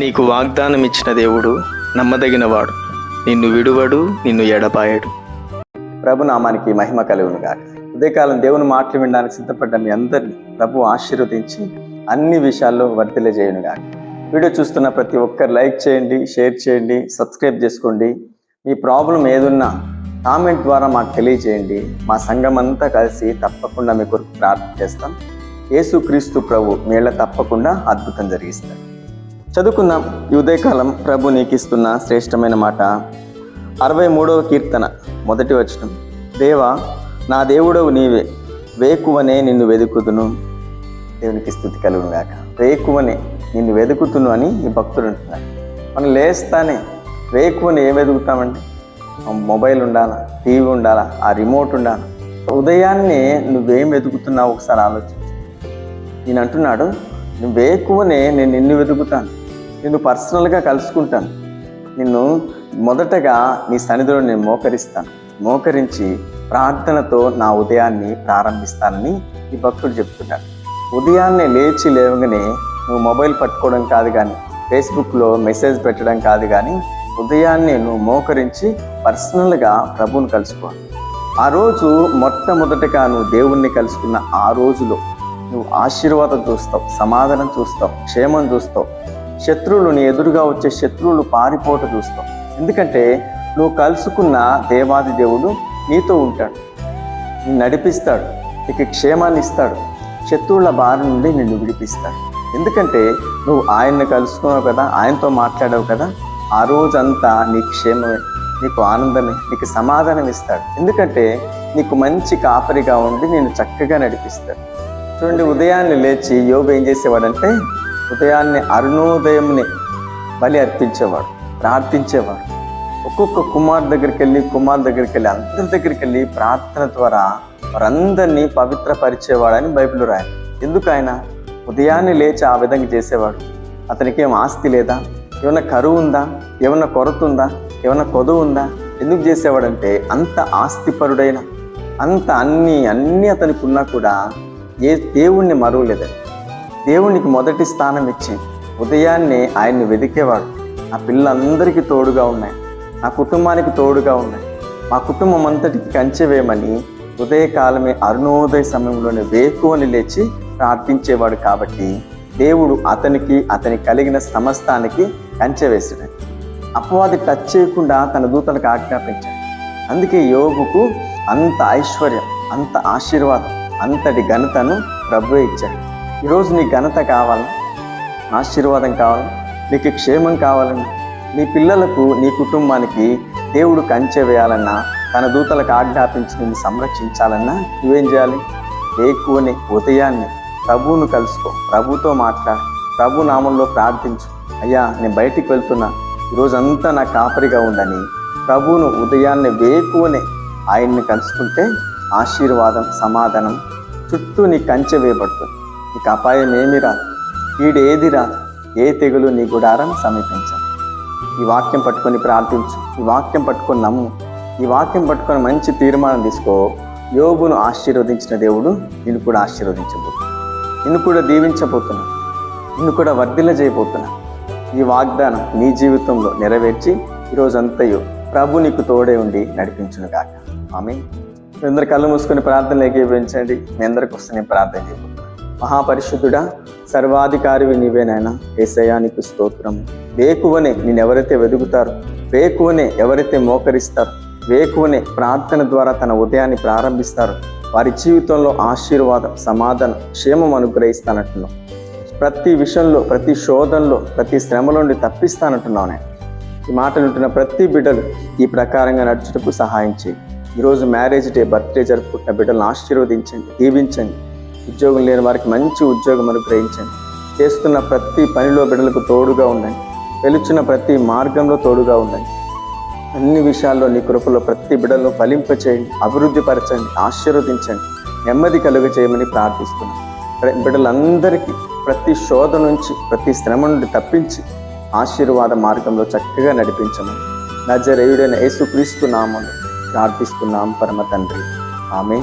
నీకు వాగ్దానం ఇచ్చిన దేవుడు నమ్మదగినవాడు. నిన్ను విడువడు నిన్ను ఎడపాయడు ప్రభు నామానికి మహిమ కలుగును గాక. ఉదయకాలం దేవుని మాటలు వినడానికి సిద్ధపడ్డ మీ అందరినీ ప్రభు ఆశీర్వదించి అన్ని విషయాల్లో వర్తిలజేయను గాక. వీడియో చూస్తున్న ప్రతి ఒక్కరు లైక్ చేయండి షేర్ చేయండి సబ్స్క్రైబ్ చేసుకోండి. మీ ప్రాబ్లం ఏదున్నా కామెంట్ ద్వారా మాకు తెలియజేయండి. మా సంఘం అంతా కలిసి తప్పకుండా మీ కొరకు ప్రార్థన చేస్తాం. యేసుక్రీస్తు ప్రభు మీళ్ళ తప్పకుండా అద్భుతం జరిగిస్తారు చదువుకుందాం. ఈ ఉదయకాలం ప్రభు నీకిస్తున్న శ్రేష్టమైన మాట. అరవై మూడవ కీర్తన మొదటి వచనం. దేవా నా దేవుడవు నీవే వేకువనే నిన్ను వెతుకుతును దేవునికి స్థుతి కలుగును గాక. వేకువనే నిన్ను వెతుకుతును అని ఈ భక్తులు అంటున్నారు. మనం లేస్తానే వేకువని ఏం వెతుకుతామండి మొబైల్ ఉండాలా టీవీ ఉండాలా ఆ రిమోట్ ఉండాలా? ఉదయాన్నే నువ్వేం వెతుకుతున్నావు ఒకసారి ఆలోచించు. నేను అంటున్నాడు నువ్వు వేకువనే నేను నిన్ను వెతుకుతాను నిన్ను పర్సనల్గా కలుసుకుంటాను. నిన్ను మొదటగా నీ సన్నిధిలో నేను మోకరిస్తాను. మోకరించి ప్రార్థనతో నా ఉదయాన్ని ప్రారంభిస్తానని ఈ భక్తుడు చెప్తున్నాడు. ఉదయాన్నే లేచి లేవగానే నువ్వు మొబైల్ పట్టుకోవడం కాదు కానీ ఫేస్బుక్లో మెసేజ్ పెట్టడం కాదు కానీ ఉదయాన్నే నువ్వు మోకరించి పర్సనల్గా ప్రభువుని కలుసుకోవాలి. ఆ రోజు మొట్టమొదటగా నువ్వు దేవుణ్ణి కలుసుకున్న ఆ రోజులో నువ్వు ఆశీర్వాదం చూస్తావు సమాధానం చూస్తావు క్షేమం చూస్తావు. శత్రువులని ఎదురుగా వచ్చే శత్రువులు పారిపోట చూస్తావు ఎందుకంటే నువ్వు కలుసుకున్న దేవాది దేవుడు నీతో ఉంటాడు. నిన్ను నడిపిస్తాడు. నీకు క్షేమాన్ని ఇస్తాడు. శత్రువుల బారి నుండి నిన్ను విడిపిస్తాడు. ఎందుకంటే నువ్వు ఆయన్ని కలుసుకున్నావు కదా ఆయనతో మాట్లాడావు కదా ఆ రోజంతా నీ క్షేమమే నీకు ఆనందమే నీకు సమాధానం ఇస్తాడు. ఎందుకంటే నీకు మంచి కాపరిగా ఉండి నేను చక్కగా నడిపిస్తాడు. చూడండి ఉదయాన్నే లేచి యోగ ఏం చేసేవాడంటే ఉదయాన్నే అరుణోదయంని బలి అర్పించేవాడు ప్రార్థించేవాడు. ఒక్కొక్క కుమార్ దగ్గరికి వెళ్ళి కుమార్ దగ్గరికి వెళ్ళి అందరి దగ్గరికి వెళ్ళి ప్రార్థన ద్వారా వారందరినీ పవిత్రపరిచేవాడని బైబిల్ రాయాలి ఎందుకు ఆయన? ఉదయాన్నే లేచి ఆ విధంగా చేసేవాడు. అతనికి ఏం ఆస్తి లేదా? ఏమైనా కరువు ఉందా? ఏమైనా కొరత ఉందా? ఏమైనా కొదువు ఉందా? ఎందుకు చేసేవాడంటే అంత ఆస్తిపరుడైన అంత అన్ని అన్నీ అతనికి ఉన్నా కూడా ఏ దేవుణ్ణి మరువలేదని దేవునికి మొదటి స్థానం ఇచ్చి ఉదయాన్నే ఆయన్ని వెదికేవాడు. ఆ పిల్లలందరికీ తోడుగా ఉన్నాయి. నా కుటుంబానికి తోడుగా ఉన్నాయి. మా కుటుంబం అంతటికి కంచెవేయమని ఉదయకాలమే అరుణోదయ సమయంలోనే వేకువని లేచి ప్రార్థించేవాడు కాబట్టి దేవుడు అతనికి అతనికి కలిగిన సమస్తానికి కంచె వేసాడు. అపవాది టచ్ చేయకుండా తన దూతలకు ఆజ్ఞాపించాడు. అందుకే యోగుకు అంత ఐశ్వర్యం అంత ఆశీర్వాదం అంతటి ఘనతను ప్రభువే ఇచ్చాడు. ఈరోజు నీ ఘనత కావాలా? ఆశీర్వాదం కావాలా? నీకు క్షేమం కావాలని నీ పిల్లలకు నీ కుటుంబానికి దేవుడు కంచె వేయాలన్నా తన దూతలకు ఆజ్ఞాపించి నిన్ను సంరక్షించాలన్నా నువ్వేం చేయాలి? వేకువని ఉదయాన్నే ప్రభువును కలుసుకో. ప్రభుతో మాట్లాడు ప్రభు నామంలో ప్రార్థించు. అయ్యా నేను బయటికి వెళ్తున్నా. ఈరోజంతా నా కాపరిగా ఉందని ప్రభువును ఉదయాన్నే వేకువనే ఆయన్ని కలుసుకుంటే ఆశీర్వాదం సమాధానం చుట్టూ నీ కంచె వేయబడుతుంది. ఇక అపాయం ఏమి రాదు రాదు ఏ తెగులు నీ గుడారం సమీపించాలి ఈ వాక్యం పట్టుకొని ప్రార్థించు. ఈ వాక్యం పట్టుకొని నమ్ము. ఈ వాక్యం పట్టుకొని మంచి తీర్మానం తీసుకో. యోగును ఆశీర్వదించిన దేవుడు నిన్ను కూడా ఆశీర్వదించబోతున్నా నిన్ను కూడా దీవించబోతున్నా నిన్ను కూడా వర్ధిల్ల చేయబోతున్నా ఈ వాగ్దానం నీ జీవితంలో నెరవేర్చి ఈరోజంతయు ప్రభు నీకు తోడే ఉండి నడిపించును కాక ఆమె మీ అందరు కళ్ళు మూసుకొని ప్రార్థన ఏకీభవించండి మీ అందరికి వస్తే నేను ప్రార్థన చేయబోతున్నాను. మహాపరిశుద్ధుడా సర్వాధికారివి నీవేనాయన ఏసయానికి స్తోత్రం. వేకువనే నేనెవరైతే వెతుకుతారో వేకువనే ఎవరైతే మోకరిస్తారు వేకువనే ప్రార్థన ద్వారా తన ఉదయాన్ని ప్రారంభిస్తారు వారి జీవితంలో ఆశీర్వాదం సమాధానం క్షేమం అనుగ్రహిస్తానంటున్నాం ప్రతి విషయంలో ప్రతి శోధనలో ప్రతి శ్రమ నుండి తప్పిస్తానంటున్నావు నేను ఈ మాటలు ఉంటున్న ప్రతి బిడ్డలు ఈ ప్రకారంగా నడుచుటకు సహాయం చేయి. ఈరోజు మ్యారేజ్ డే బర్త్డే జరుపుకుంటున్న బిడ్డలను ఆశీర్వదించండి దీవించండి. ఉద్యోగం లేని వారికి మంచి ఉద్యోగం అనుగ్రహించండి. చేస్తున్న ప్రతి పనిలో బిడ్డలకు తోడుగా ఉండండి. వెలుచున్న ప్రతి మార్గంలో తోడుగా ఉండండి. అన్ని విషయాల్లో నీ కృపలో ప్రతి బిడ్డలను ఫలింపచేయండి అభివృద్ధి పరచండి ఆశీర్వదించండి నెమ్మది కలుగ చేయమని ప్రార్థిస్తున్నాం. బిడ్డలందరికీ ప్రతి శోధ నుంచి ప్రతి శ్రమ నుండి తప్పించి ఆశీర్వాద మార్గంలో చక్కగా నడిపించమని నజరేయుడైన యేసుక్రీస్తు నామను ప్రార్థిస్తున్నాం పరమ తండ్రి. ఆమె